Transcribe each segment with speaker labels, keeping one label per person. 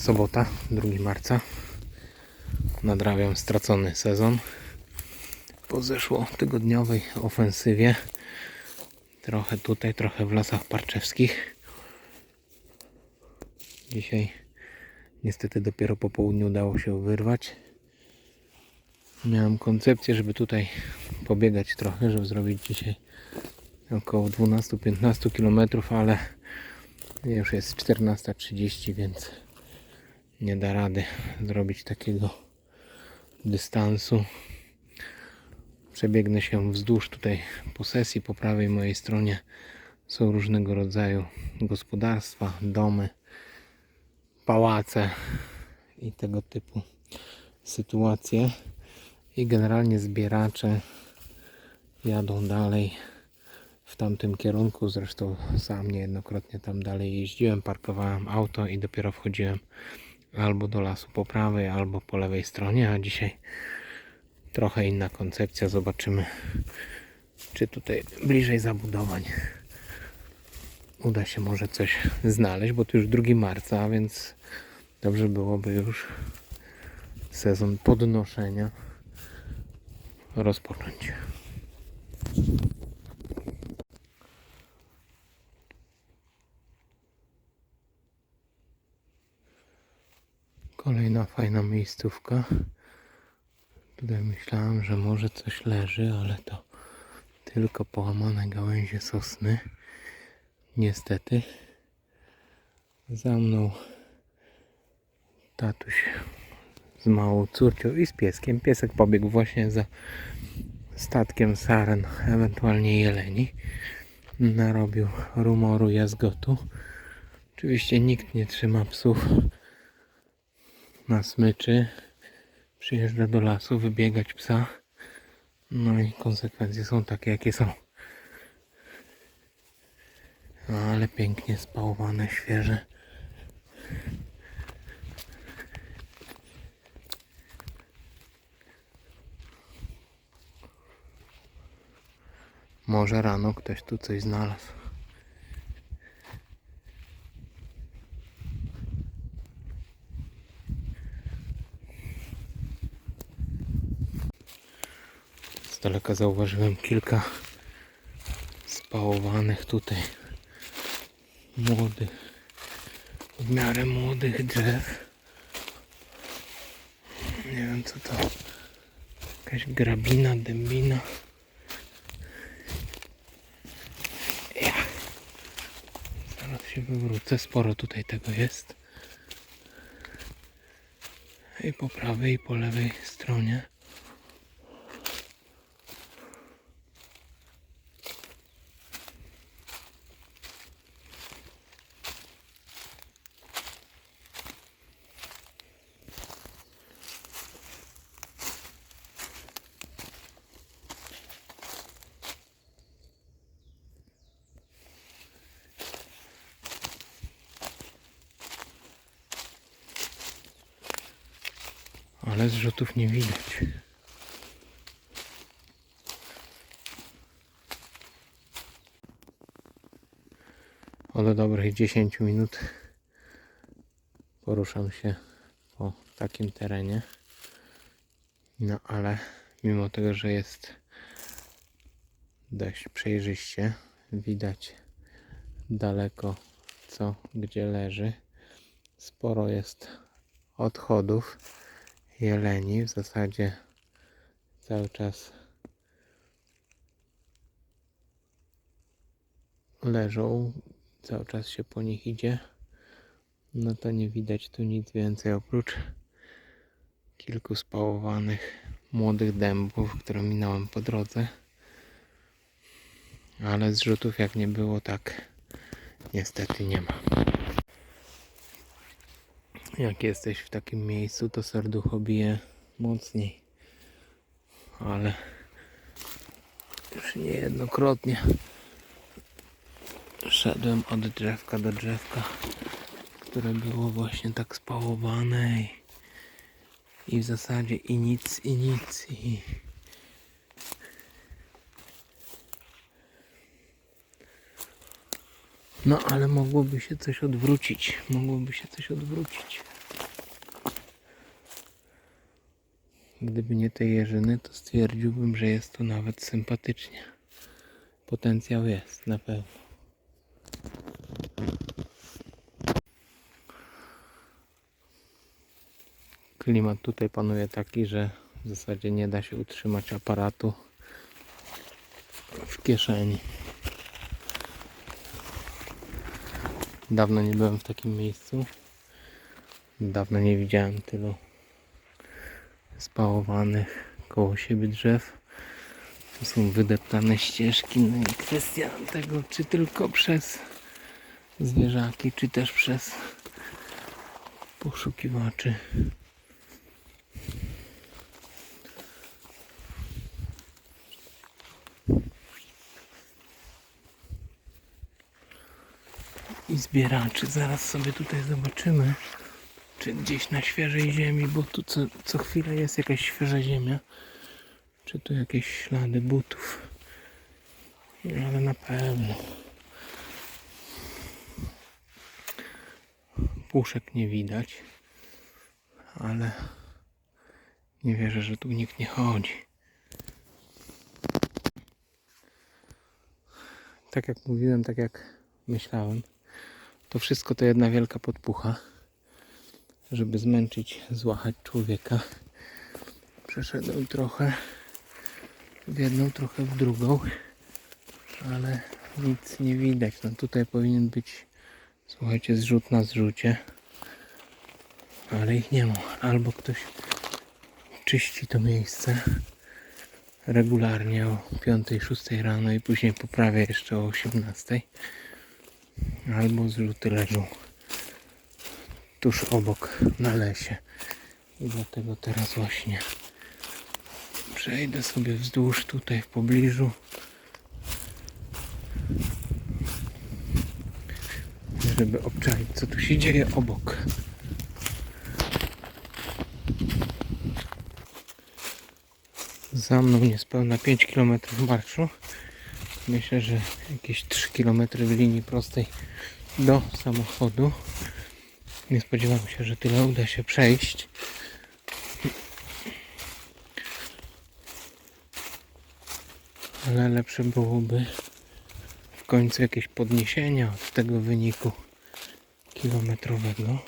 Speaker 1: Sobota, 2 marca. Nadrabiam stracony sezon. Po zeszłotygodniowej ofensywie. Trochę tutaj, trochę w lasach parczewskich. Dzisiaj niestety dopiero po południu udało się wyrwać. Miałem koncepcję, żeby tutaj pobiegać trochę, żeby zrobić dzisiaj około 12-15 km, ale już jest 14.30, więc nie da rady zrobić takiego dystansu. Przebiegnę się wzdłuż tutaj posesji. Po prawej mojej stronie są różnego rodzaju gospodarstwa, domy, pałace i tego typu sytuacje. I generalnie zbieracze jadą dalej w tamtym kierunku. Zresztą sam niejednokrotnie tam dalej jeździłem, parkowałem auto i dopiero wchodziłem albo do lasu po prawej, albo po lewej stronie. A dzisiaj trochę inna koncepcja. Zobaczymy, czy tutaj bliżej zabudowań uda się może coś znaleźć, bo to już 2 marca, więc dobrze byłoby już sezon podnoszenia rozpocząć. Kolejna fajna miejscówka. Tutaj myślałem, że może coś leży, ale to tylko połamane gałęzie sosny. Niestety. Za mną tatuś z małą córcią i z pieskiem. Piesek pobiegł właśnie za statkiem saren, ewentualnie jeleni. Narobił rumoru jazgotu. Oczywiście nikt nie trzyma psów na smyczy. Przyjeżdża do lasu wybiegać psa. No i konsekwencje są takie, jakie są. Ale pięknie spałowane, świeże. Może rano ktoś tu coś znalazł. Z daleka zauważyłem kilka spałowanych tutaj młodych, w miarę młodych drzew. Nie wiem co to. Jakaś grabina, dębina. Ja. Zaraz się wywrócę. Sporo tutaj tego jest. I po prawej i po lewej stronie. Ale zrzutów nie widać. Od dobrych 10 minut poruszam się po takim terenie. No ale mimo tego, że jest dość przejrzyście, widać daleko co gdzie leży. Sporo jest odchodów jeleni w zasadzie cały czas leżą, cały czas się po nich idzie. No to nie widać tu nic więcej oprócz kilku spałowanych młodych dębów, które minąłem po drodze. Ale zrzutów jak nie było, tak niestety nie ma. Jak jesteś w takim miejscu, to serducho bije mocniej. Ale już niejednokrotnie szedłem od drzewka do drzewka, które było właśnie tak spałowane i, i w zasadzie i nic, i nic. I... No ale mogłoby się coś odwrócić. Mogłoby się coś odwrócić. Gdyby nie te jeżyny, to stwierdziłbym, że jest to nawet sympatycznie. Potencjał jest, na pewno. Klimat tutaj panuje taki, że w zasadzie nie da się utrzymać aparatu w kieszeni. Dawno nie byłem w takim miejscu. Dawno nie widziałem tylu spałowanych koło siebie drzew. Tu są wydeptane ścieżki. No i kwestia tego, czy tylko przez zwierzaki, czy też przez poszukiwaczy. i zbieraczy. Zaraz sobie tutaj zobaczymy, czy gdzieś na świeżej ziemi, bo tu co, co chwilę jest jakaś świeża ziemia. Czy tu jakieś ślady butów. Ale na pewno. Puszek nie widać, ale nie wierzę, że tu nikt nie chodzi. Tak jak mówiłem, tak jak myślałem, to wszystko to jedna wielka podpucha, żeby zmęczyć, złachać człowieka. Przeszedłem trochę w jedną, trochę w drugą, ale nic nie widać. No tutaj powinien być, słuchajcie, zrzut na zrzucie, ale ich nie ma. Albo ktoś czyści to miejsce regularnie o 5-6 rano i później poprawia jeszcze o 18 albo zrzuty leżą tuż obok na lesie. I dlatego teraz właśnie przejdę sobie wzdłuż tutaj w pobliżu. Żeby obczaić co tu się dzieje obok. Za mną niespełna 5 km marszu. Myślę, że jakieś 3 km w linii prostej do samochodu. Nie spodziewałem się, że tyle uda się przejść. Ale lepsze byłoby w końcu jakieś podniesienie od tego wyniku kilometrowego.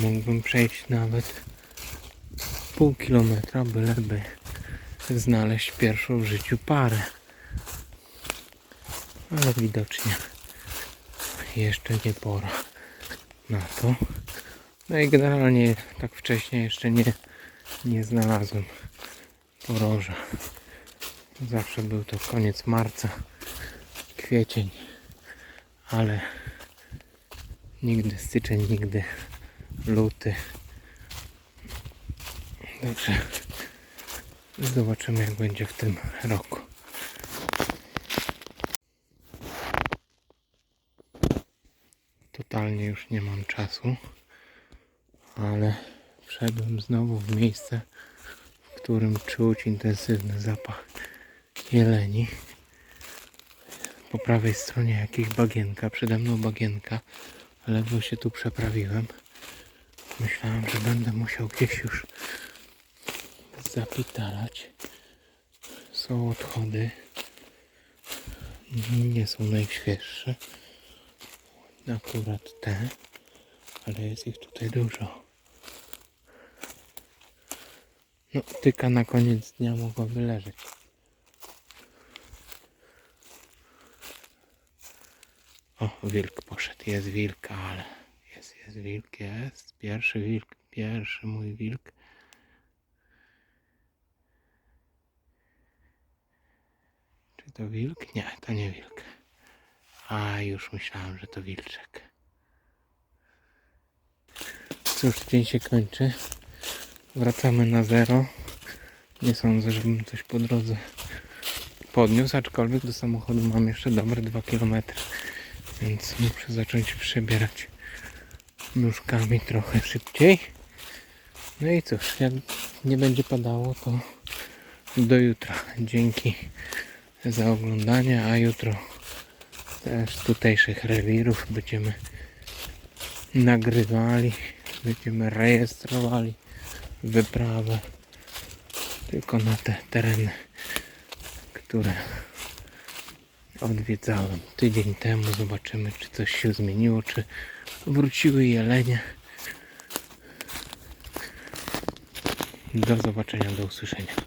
Speaker 1: Mógłbym przejść nawet pół kilometra, byleby znaleźć pierwszą w życiu parę. Ale widocznie jeszcze nie pora na to. No i generalnie tak wcześnie jeszcze nie, nie znalazłem poroża. Zawsze był to koniec marca, kwiecień, ale nigdy styczeń, nigdy luty. Także zobaczymy jak będzie w tym roku. Totalnie już nie mam czasu, ale wszedłem znowu w miejsce, w którym czuć intensywny zapach jeleni. Po prawej stronie jakieś bagienka, przede mną bagienka, ledwo się tu przeprawiłem. Myślałem, że będę musiał gdzieś już zapitalać. Są odchody. Nie są najświeższe. Akurat te, ale jest ich tutaj dużo. No, tyka na koniec dnia mogłaby leżeć. O, wilk poszedł. Jest wilk, ale jest, jest wilk, jest. Pierwszy wilk, pierwszy mój wilk. Czy to wilk? Nie, to nie wilk. A już myślałem, że to wilczek. Cóż, dzień się kończy. Wracamy na zero. Nie sądzę, żebym coś po drodze podniósł, aczkolwiek do samochodu mam jeszcze dobre 2 km. Więc muszę zacząć przebierać nóżkami trochę szybciej. No i cóż, jak nie będzie padało, to do jutra. Dzięki za oglądanie, a jutro z tutejszych rewirów będziemy nagrywali, będziemy rejestrowali wyprawę tylko na te tereny, które odwiedzałem tydzień temu. Zobaczymy, czy coś się zmieniło, czy wróciły jelenie. Do zobaczenia, do usłyszenia.